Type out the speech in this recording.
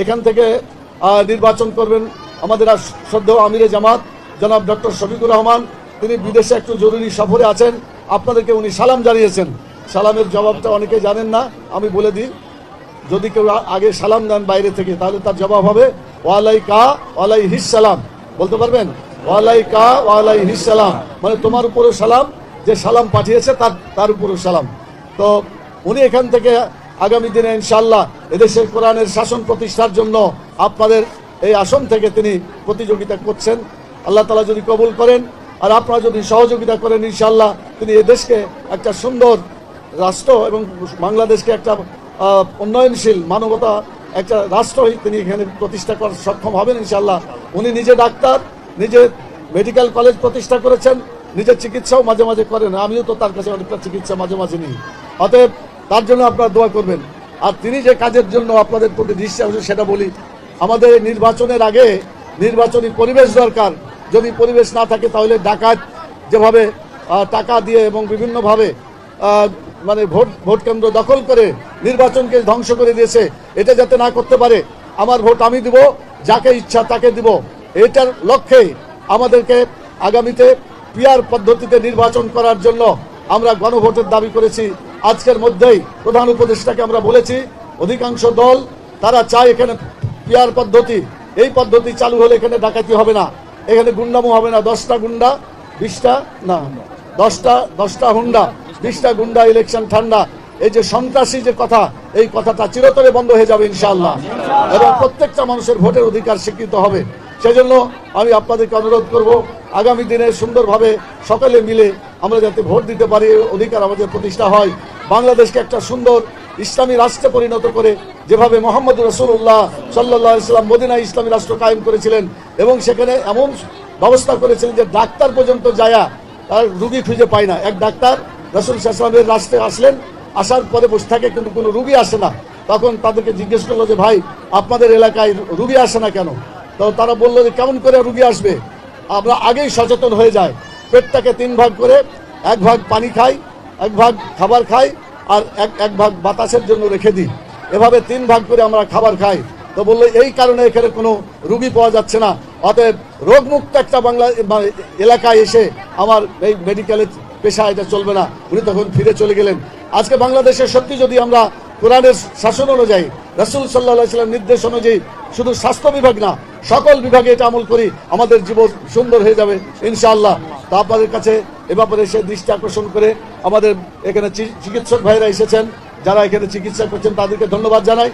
এখান থেকে নির্বাচন করবেন আমাদের শ্রদ্ধেয় আমিরে জামাত, জনাব ডক্টর শফিকুর রহমান। তিনি বিদেশে একটু জরুরি সফরে আছেন। আপনাদেরকে উনি সালাম জানিয়েছেন। সালামের জবাবটা অনেকে জানেন না, আমি বলে দিই। যদি কেউ আগে সালাম দেন বাইরে থেকে, তাহলে তার জবাব হবে ওয়ালাই কা ওয়ালাই হিস সালাম। বলতে পারবেন? ওয়ালাই কা ওয়ালাই হিস সালাম। মানে তোমার উপরেও সালাম, যে সালাম পাঠিয়েছে তার তার উপরেও সালাম। তো উনি এখান থেকে আগামী দিনে ইনশাল্লাহ এদেশের কোরআনের শাসন প্রতিষ্ঠার জন্য আপনাদের এই আসন থেকে তিনি প্রতিযোগিতা করছেন। আল্লাহ তালা যদি কবুল করেন, আর আপনারা যদি সহযোগিতা করেন ইনশাল্লাহ তিনি এদেশকে একটা সুন্দর রাষ্ট্র এবং বাংলাদেশকে একটা উন্নয়নশীল মানবতা একটা রাষ্ট্র তিনি এখানে প্রতিষ্ঠা করার সক্ষম হবেন ইনশাল্লাহ উনি নিজে ডাক্তার, নিজে মেডিকেল কলেজ প্রতিষ্ঠা করেছেন, নিজের চিকিৎসাও মাঝে মাঝে করেন। আমিও তো তার কাছে অনেকটা চিকিৎসা মাঝে মাঝে নিই। অতএব তার জন্য আপনারা দোয়া করবেন। আর তিনি যে কাজের জন্য আপনাদের প্রতি দৃষ্টি আকর্ষণ, সেটা বলি, আমাদের নির্বাচনের আগে নির্বাচনী পরিবেশ দরকার। যদি পরিবেশ না থাকে, তাহলে ডাকাত যেভাবে টাকা দিয়ে এবং বিভিন্নভাবে মানে ভোট ভোট কেন্দ্র দখল করে নির্বাচনকে ধ্বংস করে দিয়েছে, এটা যাতে না করতে পারে, আমার ভোট আমি দিব, যাকে ইচ্ছা তাকে দিব। এটার লক্ষ্যে আমাদেরকে আগামীতে পিয়ার পদ্ধতিতে নির্বাচন করার জন্য আমরা গণভোটের দাবি করেছি। আজকের মধ্যেই প্রধান উপদেষ্টাকে আমরা বলেছি, অধিকাংশ দল, তারা চায় এখানে পিয়ার পদ্ধতি। এই পদ্ধতি চালু হলে এখানে ডাকাতি হবে না। এখানে গুন্ডামো হবে না। দশটা গুন্ডা, বিশটা, না, দশটা দশটা হুন্ডা, বিশটা গুন্ডা ইলেকশন ঠান্ডা। এই যে সন্ত্রাসী যে কথা, এই কথাটা চিরতরে বন্ধ হয়ে যাবে ইনশাল্লাহ এবং প্রত্যেকটা মানুষের ভোটের অধিকার স্বীকৃত হবে। সেজন্য আমি আপনাদেরকে অনুরোধ করব, আগামী দিনে সুন্দরভাবে সকলে মিলে আমরা যাতে ভোট দিতে পারি, অধিকার আমাদের প্রতিষ্ঠা হয়। বাংলাদেশকে একটা সুন্দর ইসলামী রাষ্ট্রে পরিণত করে যেভাবে মোহাম্মদ রসুল্লাহ সাল্লাহ ইসলাম মদিনা ইসলামী রাষ্ট্র কায়েম করেছিলেন এবং সেখানে এমন ব্যবস্থা করেছিলেন যে ডাক্তার পর্যন্ত যায়া তার রুগী খুঁজে পায় না। এক ডাক্তার রসুল ইসলামের রাষ্ট্রে আসলেন, আসার পরে বসে থাকে কিন্তু কোনো রুগী আসে না। তখন তাদেরকে জিজ্ঞেস করল যে, ভাই, আপনাদের এলাকায় রুগী আসে না কেন? তো তারা বলল যে, কেমন করে রুগী আসবে? আমরা আগেই সচেতন হয়ে যায় পেটটাকে তিন ভাগ করে এক ভাগ পানি খাই এক ভাগ খাবার খাই আর এক এক ভাগ বাতাসের জন্য রেখে দিই। এভাবে তিন ভাগ করে আমরা খাবার খাই। তো বলল, এই কারণে এখানে কোনো রুগী পাওয়া যাচ্ছে না। অতএব রোগমুক্ত একটা বাংলা এলাকায় এসে আমার এই মেডিকেলের পেশা, এটা চলবে না। উনি তখন ফিরে চলে গেলেন। আজকে বাংলাদেশে সত্যি যদি আমরা কোরআনের শাসন অনুযায়ী, রাসুল সাল্লাহ সাল্লাম নির্দেশ অনুযায়ী শুধু স্বাস্থ্য বিভাগ না সকল বিভাগে এটা আমল করি, আমাদের জীবন সুন্দর হয়ে যাবে, ইনশাআল্লাহ। তা আপনাদের কাছে এ ব্যাপারে সে দৃষ্টি আকর্ষণ করে আমাদের এখানে চিকিৎসক ভাইরা এসেছেন, যারা এখানে চিকিৎসা করছেন, তাদেরকে ধন্যবাদ জানাই।